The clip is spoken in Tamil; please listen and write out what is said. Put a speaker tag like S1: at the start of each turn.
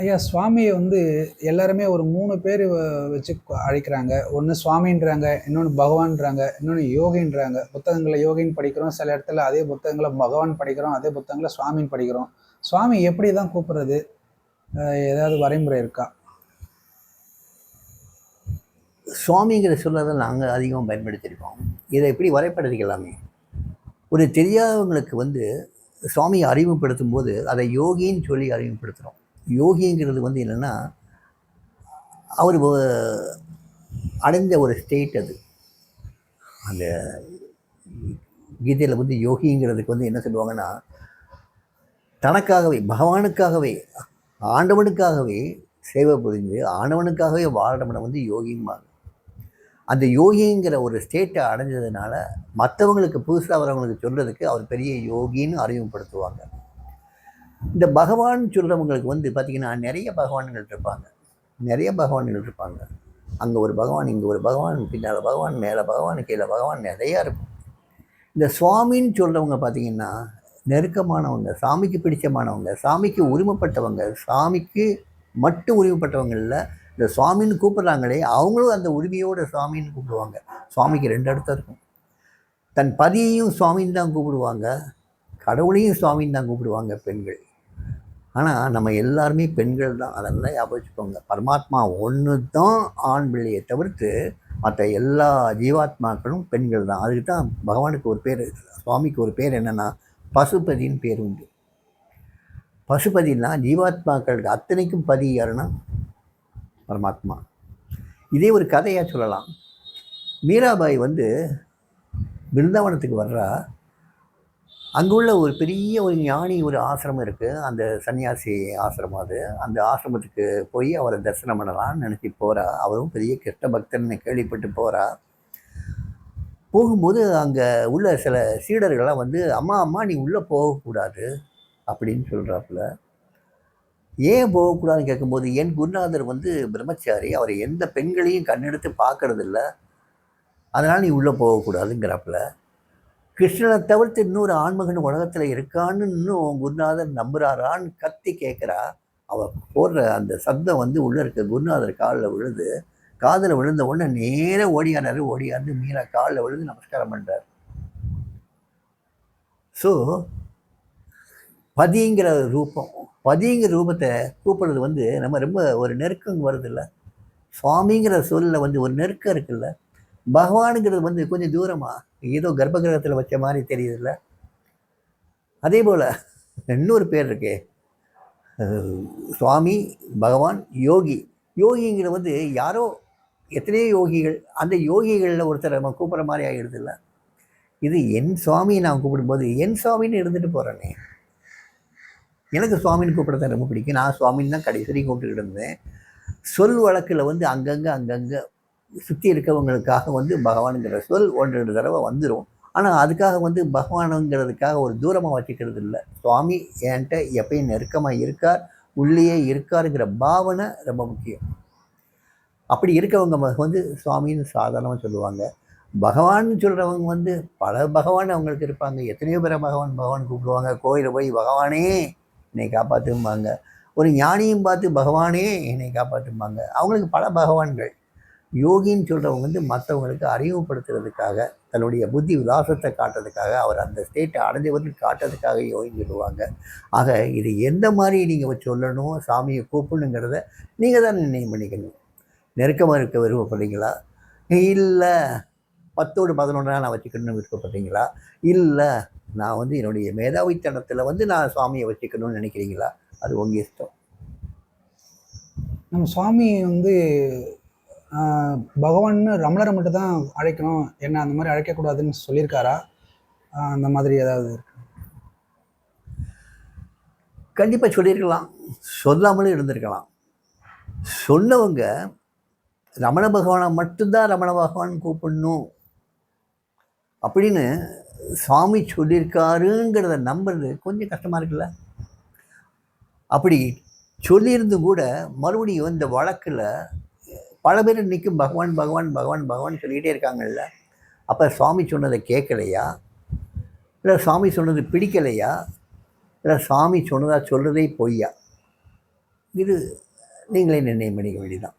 S1: ஐயா சுவாமியை வந்து எல்லாருமே ஒரு மூணு பேர் வச்சு அழைக்கிறாங்க. ஒன்று சுவாமின்றாங்க இன்னொன்று பகவான்றாங்க இன்னொன்று யோகின்றாங்க. புத்தகங்களை யோகின்னு படிக்கிறோம். சில இடத்துல அதே புத்தகங்களை பகவான் படிக்கிறோம் அதே புத்தகங்களை சுவாமின்னு படிக்கிறோம். சுவாமி எப்படி தான் கூப்பிடுறது? ஏதாவது வரைமுறை இருக்கா?
S2: சுவாமிங்கிற சொல்லதை நாங்கள் அதிகமாக பயன்படுத்தியிருக்கோம். இதை எப்படி வரைபடுத்திக்கலாமே ஒரு தெரியாதவங்களுக்கு வந்து சுவாமியை அறிமுகப்படுத்தும் போது அதை யோகின்னு சொல்லி அறிமுகப்படுத்துகிறோம் யோகிங்கிறது வந்து என்னென்னா அவர் அடைந்த ஒரு ஸ்டேட் அது. அந்த கீதையில் வந்து யோகிங்கிறதுக்கு வந்து என்ன சொல்லுவாங்கன்னா தனக்காகவே பகவானுக்காகவே ஆண்டவனுக்காகவே சேவை புரிஞ்சு ஆண்டவனுக்காகவே வாழ்றவனை வந்து யோகிம்பாங்க. அந்த யோகிங்கிற ஒரு ஸ்டேட்டை அடைஞ்சதுனால மற்றவங்களுக்கு புதுசாக வரவங்களுக்கு சொல்கிறதுக்கு அவர் பெரிய யோகின்னு அறிமுகப்படுத்துவாங்க. இந்த பகவான் சொல்கிறவங்களுக்கு வந்து பார்த்திங்கன்னா நிறைய பகவான்கள் இருப்பாங்க. நிறைய பகவான்கள் இருப்பாங்க. அங்கே ஒரு பகவான் இங்கே ஒரு பகவான் பின்னால் பகவான் மேலே பகவான் கீழே பகவான் நிறையா இருக்கும். இந்த சுவாமின்னு சொல்கிறவங்க பார்த்திங்கன்னா நெருக்கமானவங்க சாமிக்கு பிடிச்சமானவங்க சாமிக்கு உரிமைப்பட்டவங்க சாமிக்கு மட்டும் உரிமைப்பட்டவங்க இல்லை இந்த சுவாமின்னு கூப்பிட்றாங்களே அவங்களும் அந்த உரிமையோட சுவாமின்னு கூப்பிடுவாங்க. சுவாமிக்கு ரெண்டு இடத்த இருக்கும். தன் பதியையும் சுவாமின்னு தான் கூப்பிடுவாங்க கடவுளையும் சுவாமின்னு தான் கூப்பிடுவாங்க பெண்கள். ஆனால் நம்ம எல்லாருமே பெண்கள் தான். அதெல்லாம் ஞாபகம் பரமாத்மா ஒன்று தான் ஆண் பிள்ளையை தவிர்த்து மற்ற எல்லா ஜீவாத்மாக்களும் பெண்கள் தான். அதுக்கு தான் பகவானுக்கு ஒரு பேர் சுவாமிக்கு ஒரு பேர் என்னென்னா பசுபதின்னு பேர் உண்டு. பசுபதினா ஜீவாத்மாக்களுக்கு அத்தனைக்கும் பதி யாருன்னா? பரமாத்மா. இதே ஒரு கதையாக சொல்லலாம். மீராபாய் வந்து பிருந்தாவனத்துக்கு வர்றா. அங்கே உள்ள ஒரு பெரிய ஒரு ஞானி ஒரு ஆசிரமம் இருக்குது அந்த சன்னியாசி ஆசிரமம் அது. அந்த ஆசிரமத்துக்கு போய் அவரை தரிசனம் பண்ணலாம்னு நினச்சி போகிறா அவரும் பெரிய கிருஷ்ண பக்தன்னு கேள்விப்பட்டு போகிறா போகும்போது அங்கே உள்ள சில சீடர்கள்லாம் வந்து அம்மா அம்மா நீ உள்ளே போகக்கூடாது அப்படின்னு சொல்கிறாப்புல ஏன் போகக்கூடாதுன்னு கேட்கும்போது என் குருநாதர் வந்து பிரம்மச்சாரி. அவர் எந்த பெண்களையும் கண்ணெடுத்து பார்க்கறதில்ல. அதனால் நீ உள்ளே போகக்கூடாதுங்கிறாப்புல. கிருஷ்ணனை தவிர்த்து இன்னொரு ஆண்மகன் உலகத்தில் இருக்கான்னு இன்னும் குருநாதர் நம்புறாரான்னு கத்தி கேட்குறா அவள் போடுற அந்த சத்தம் வந்து உள்ளே இருக்க. குருநாதர் காலில் விழுது காதில் விழுந்த உடனே நேராக ஓடியானாரு ஓடியாந்து மீரா காலில் விழுந்து நமஸ்காரம் பண்ணுறார் ஸோ பதிங்கிற ரூபம் பதிங்கிற ரூபத்தை கூப்பிடுறது வந்து நம்ம ரொம்ப ஒரு நெருக்கம் வருது சுவாமிங்கிற சொல்லில் வந்து ஒரு நெருக்கம் இருக்குல்ல. பகவானுங்கிறது வந்து கொஞ்சம் தூரமாக ஏதோ கர்ப்பகிரகத்தில் வச்ச மாதிரி தெரியுதுல்ல? அதே போல் இன்னொரு பேர் இருக்கே. சுவாமி பகவான் யோகி. யோகிங்கிற வந்து யாரோ எத்தனையோ யோகிகள் அந்த யோகிகளில் ஒருத்தர் நம்ம கூப்பிட்ற மாதிரி ஆகிடுதுல்ல இது என் சுவாமியை நான் கூப்பிடும்போது என் சுவாமின்னு இருந்துட்டு போகிறேனே எனக்கு சுவாமின்னு கூப்பிட ரொம்ப பிடிக்கும். நான் சுவாமின்னு தான் கடைசி கூப்பிட்டுக்கிட்டு இருந்தேன். சொல் வழக்கில் வந்து அங்கங்கே அங்கங்கே சுற்றி இருக்கவங்களுக்காக வந்து பகவானுங்கிற சொல் ஒன்று ரெண்டு தடவை வந்துடும் ஆனால் அதுக்காக வந்து பகவானுங்கிறதுக்காக ஒரு தூரமாக வச்சுக்கிறது இல்லை. சுவாமி என்கிட்ட எப்பயும் நெருக்கமாக இருக்கார் உள்ளேயே இருக்காருங்கிற பாவனை ரொம்ப முக்கியம். அப்படி இருக்கவங்க வந்து சுவாமின்னு சாதாரணமாக சொல்லுவாங்க. பகவான் சொல்கிறவங்க வந்து பல பகவான் அவங்களுக்கு இருப்பாங்க. எத்தனையோ பேரை பகவான் பகவான் கூப்பிடுவாங்க. கோயிலில் போய் பகவானே என்னை காப்பாற்றும்பாங்க ஒரு ஞானியும் பார்த்து பகவானே என்னை காப்பாற்றும்பாங்க அவங்களுக்கு பல பகவான்கள். யோகின்னு சொல்கிறவங்க வந்து மற்றவங்களுக்கு அறிமுகப்படுத்துறதுக்காக தன்னுடைய புத்தி விலாசத்தை காட்டுறதுக்காக அவர் அந்த ஸ்டேட்டை அடைஞ்சவர்கள் காட்டுறதுக்காக யோகின்னு சொல்லுவாங்க. ஆக இது எந்த மாதிரி நீங்கள் சொல்லணும் சாமியை கூப்பிடணுங்கிறத நீங்கள் தான் நிர்ணயம் பண்ணிக்கணும். நெருக்கமாக இருக்க விருப்பப்படுறீங்களா? இல்லை பத்தோடு பதினொன்றா நான் வச்சுக்கணும்னு விருப்பப்படுறீங்களா? இல்லை நான் வந்து என்னுடைய மேதாவித்தனத்தில் வந்து நான் சுவாமியை வச்சுக்கணும்னு நினைக்கிறீங்களா? அது உங்கள் இஷ்டம்.
S1: நம்ம சுவாமி வந்து பகவான்னு ரமணரை மட்டும் தான் அழைக்கணும். என்ன அந்த மாதிரி அழைக்கக்கூடாதுன்னு சொல்லியிருக்காரா? அந்த மாதிரி ஏதாவது
S2: கண்டிப்பாக சொல்லியிருக்கலாம். சொல்லாமலும் இருந்திருக்கலாம். சொன்னவங்க ரமண பகவானை மட்டும்தான் ரமண பகவான் கூப்பிடணும் அப்படின்னு சுவாமி சொல்லியிருக்காருங்கிறத நம்புறது கொஞ்சம் கஷ்டமாக இருக்குல்ல? அப்படி சொல்லியிருந்தும் கூட மறுபடியும் இந்த வழக்கில் பல பேர் நிற்கும் பகவான் பகவான் பகவான் பகவான் சொல்லிகிட்டே இருக்காங்கல்ல. அப்போ சுவாமி சொன்னதை கேட்கலையா? இல்லை சுவாமி சொன்னது பிடிக்கலையா? இல்லை சாமி சொன்னதாக சொல்கிறதே பொய்யா? இது நீங்களே நிர்ணயம் பண்ணிக்க வேண்டியதுதான்.